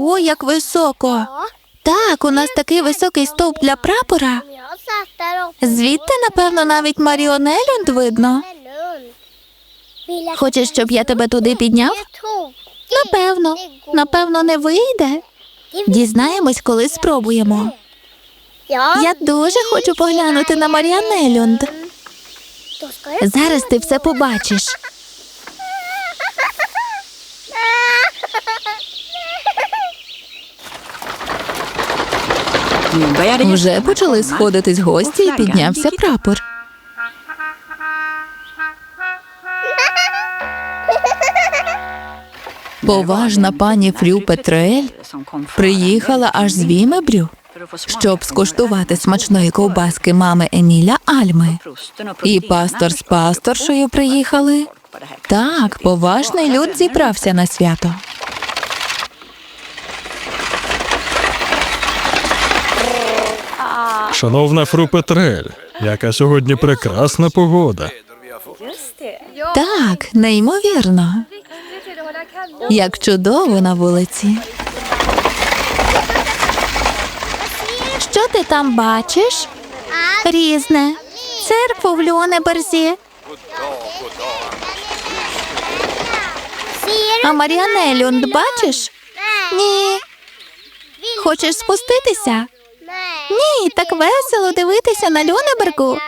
Ого, як високо. Так, у нас такий високий стовп для прапора. Звідти, напевно, навіть Маріонелюнд видно. Хочеш, щоб я тебе туди підняв? Напевно. Напевно, не вийде. Дізнаємось, коли спробуємо. Я дуже хочу поглянути на Маріанелюнд. Зараз ти все побачиш. Вже почали сходитись гості і піднявся прапор. Поважна пані Фрю Петруель приїхала аж з Вімебрю, щоб скуштувати смачної ковбаски мами Еміля Альми. І пастор з пасторшею приїхали. Так, поважний люд зібрався на свято. Шановна Фру Петрель, яка сьогодні прекрасна погода. Так, неймовірно. Як чудово на вулиці. Що ти там бачиш? Різне. Церкву в Люнеберзі. А Маріанелюнд бачиш? Ні. Хочеш спуститися? Ні, так весело дивитися на Люнебергу.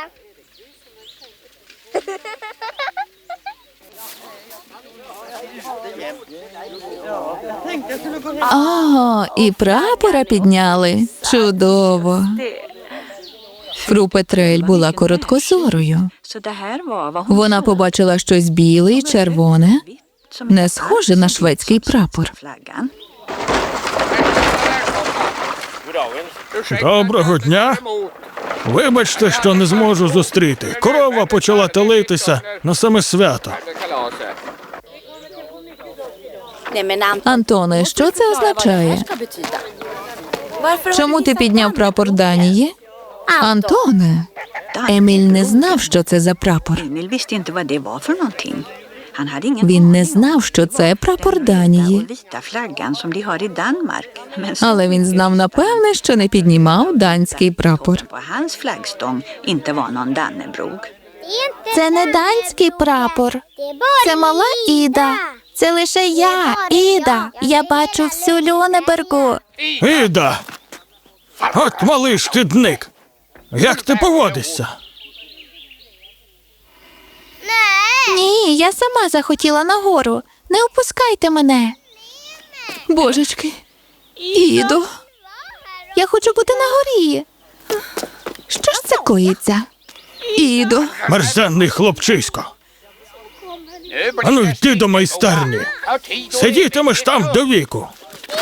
О, і прапора підняли. Чудово. Фру Петрель була короткозорою. Вона побачила щось біле і червоне, не схоже на шведський прапор. Доброго дня. Вибачте, що не зможу зустріти. Корова почала телитися на саме свято. Антоне, що це означає? Чому ти підняв прапор Данії? Антоне, Еміль не знав, що це за прапор. Він не знав, що це прапор Данії. Але він знав напевне, що не піднімав данський прапор. Це не данський прапор. Це мала Іда. Це лише я, Іда. Я бачу всю Люнебергу. Іда! От малий шкідник! Як ти поводишся? Ні, я сама захотіла нагору. Не опускайте мене. Божечки, Іду. Я хочу бути на горі. Що ж це коїться? Іду. Мерзенний хлопчисько. Ану йди до майстерні. Сидітимеш там до віку.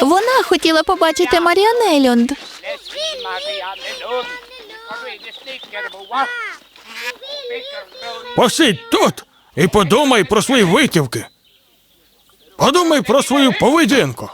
Вона хотіла побачити Маріанелюнд. Посидь тут і подумай про свої витівки. Подумай про свою поведінку.